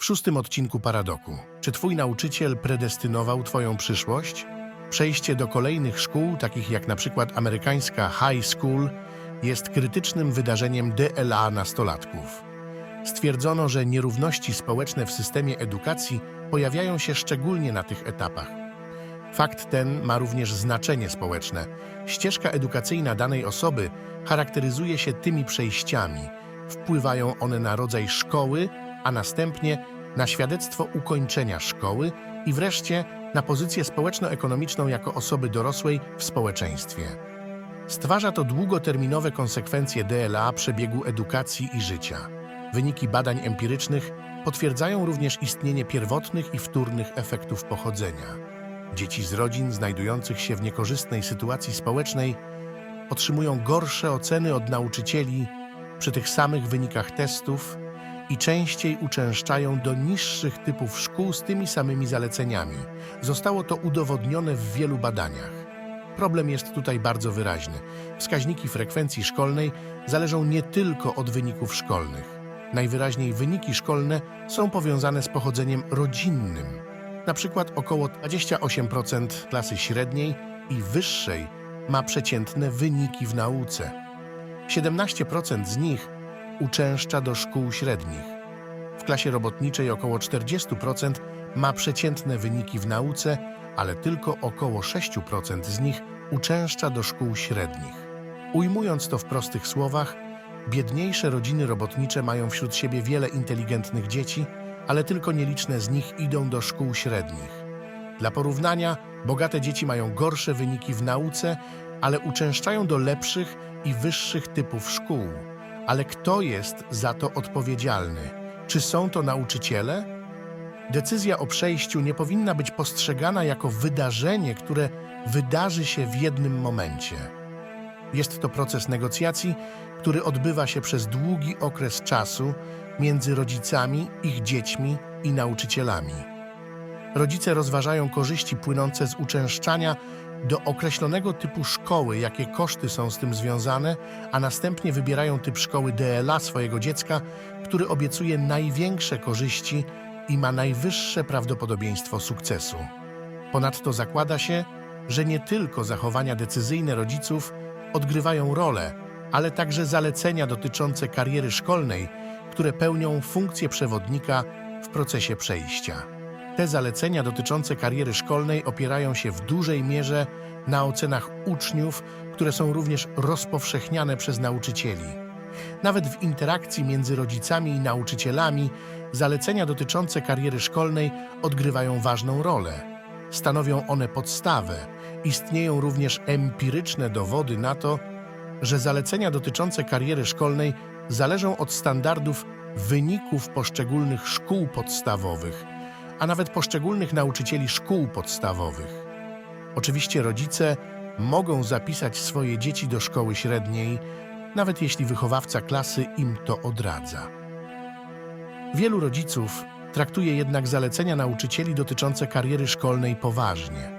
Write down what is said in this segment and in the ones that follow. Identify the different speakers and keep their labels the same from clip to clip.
Speaker 1: W szóstym odcinku Paradoku. Czy twój nauczyciel predestynował twoją przyszłość? Przejście do kolejnych szkół, takich jak na przykład amerykańska high school, jest krytycznym wydarzeniem DLA nastolatków. Stwierdzono, że nierówności społeczne w systemie edukacji pojawiają się szczególnie na tych etapach. Fakt ten ma również znaczenie społeczne. Ścieżka edukacyjna danej osoby charakteryzuje się tymi przejściami. Wpływają one na rodzaj szkoły, a następnie na świadectwo ukończenia szkoły i wreszcie na pozycję społeczno-ekonomiczną jako osoby dorosłej w społeczeństwie. Stwarza to długoterminowe konsekwencje DLA przebiegu edukacji i życia. Wyniki badań empirycznych potwierdzają również istnienie pierwotnych i wtórnych efektów pochodzenia. Dzieci z rodzin znajdujących się w niekorzystnej sytuacji społecznej otrzymują gorsze oceny od nauczycieli przy tych samych wynikach testów i częściej uczęszczają do niższych typów szkół z tymi samymi zaleceniami. Zostało to udowodnione w wielu badaniach. Problem jest tutaj bardzo wyraźny. Wskaźniki frekwencji szkolnej zależą nie tylko od wyników szkolnych. Najwyraźniej wyniki szkolne są powiązane z pochodzeniem rodzinnym. Na przykład około 28% klasy średniej i wyższej ma przeciętne wyniki w nauce. 17% z nich uczęszcza do szkół średnich. W klasie robotniczej około 40% ma przeciętne wyniki w nauce, ale tylko około 6% z nich uczęszcza do szkół średnich. Ujmując to w prostych słowach, biedniejsze rodziny robotnicze mają wśród siebie wiele inteligentnych dzieci, ale tylko nieliczne z nich idą do szkół średnich. Dla porównania, bogate dzieci mają gorsze wyniki w nauce, ale uczęszczają do lepszych i wyższych typów szkół. Ale kto jest za to odpowiedzialny? Czy są to nauczyciele? Decyzja o przejściu nie powinna być postrzegana jako wydarzenie, które wydarzy się w jednym momencie. Jest to proces negocjacji, który odbywa się przez długi okres czasu między rodzicami, ich dziećmi i nauczycielami. Rodzice rozważają korzyści płynące z uczęszczania do określonego typu szkoły, jakie koszty są z tym związane, a następnie wybierają typ szkoły DLA swojego dziecka, który obiecuje największe korzyści i ma najwyższe prawdopodobieństwo sukcesu. Ponadto zakłada się, że nie tylko zachowania decyzyjne rodziców odgrywają rolę, ale także zalecenia dotyczące kariery szkolnej, które pełnią funkcję przewodnika w procesie przejścia. Te zalecenia dotyczące kariery szkolnej opierają się w dużej mierze na ocenach uczniów, które są również rozpowszechniane przez nauczycieli. Nawet w interakcji między rodzicami i nauczycielami zalecenia dotyczące kariery szkolnej odgrywają ważną rolę. Stanowią one podstawę. Istnieją również empiryczne dowody na to, że zalecenia dotyczące kariery szkolnej zależą od standardów wyników poszczególnych szkół podstawowych, a nawet poszczególnych nauczycieli szkół podstawowych. Oczywiście rodzice mogą zapisać swoje dzieci do szkoły średniej, nawet jeśli wychowawca klasy im to odradza. Wielu rodziców traktuje jednak zalecenia nauczycieli dotyczące kariery szkolnej poważnie.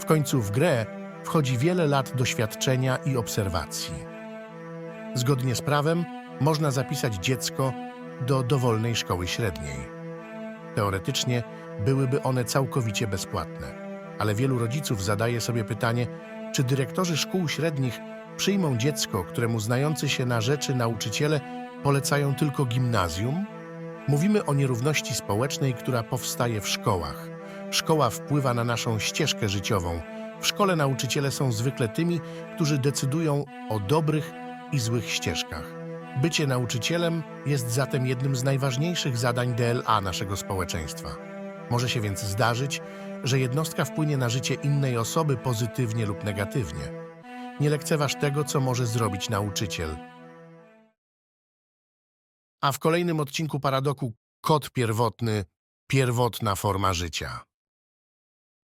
Speaker 1: W końcu w grę wchodzi wiele lat doświadczenia i obserwacji. Zgodnie z prawem można zapisać dziecko do dowolnej szkoły średniej. Teoretycznie byłyby one całkowicie bezpłatne, ale wielu rodziców zadaje sobie pytanie, czy dyrektorzy szkół średnich przyjmą dziecko, któremu znający się na rzeczy nauczyciele polecają tylko gimnazjum? Mówimy o nierówności społecznej, która powstaje w szkołach. Szkoła wpływa na naszą ścieżkę życiową. W szkole nauczyciele są zwykle tymi, którzy decydują o dobrych i złych ścieżkach. Bycie nauczycielem jest zatem jednym z najważniejszych zadań DLA naszego społeczeństwa. Może się więc zdarzyć, że jednostka wpłynie na życie innej osoby pozytywnie lub negatywnie. Nie lekceważ tego, co może zrobić nauczyciel. A w kolejnym odcinku Paradoku kod pierwotny, pierwotna forma życia.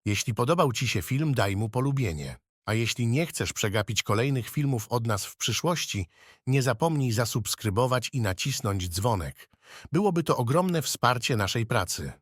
Speaker 1: Jeśli podobał Ci się film, daj mu polubienie. A jeśli nie chcesz przegapić kolejnych filmów od nas w przyszłości, nie zapomnij zasubskrybować i nacisnąć dzwonek. Byłoby to ogromne wsparcie naszej pracy.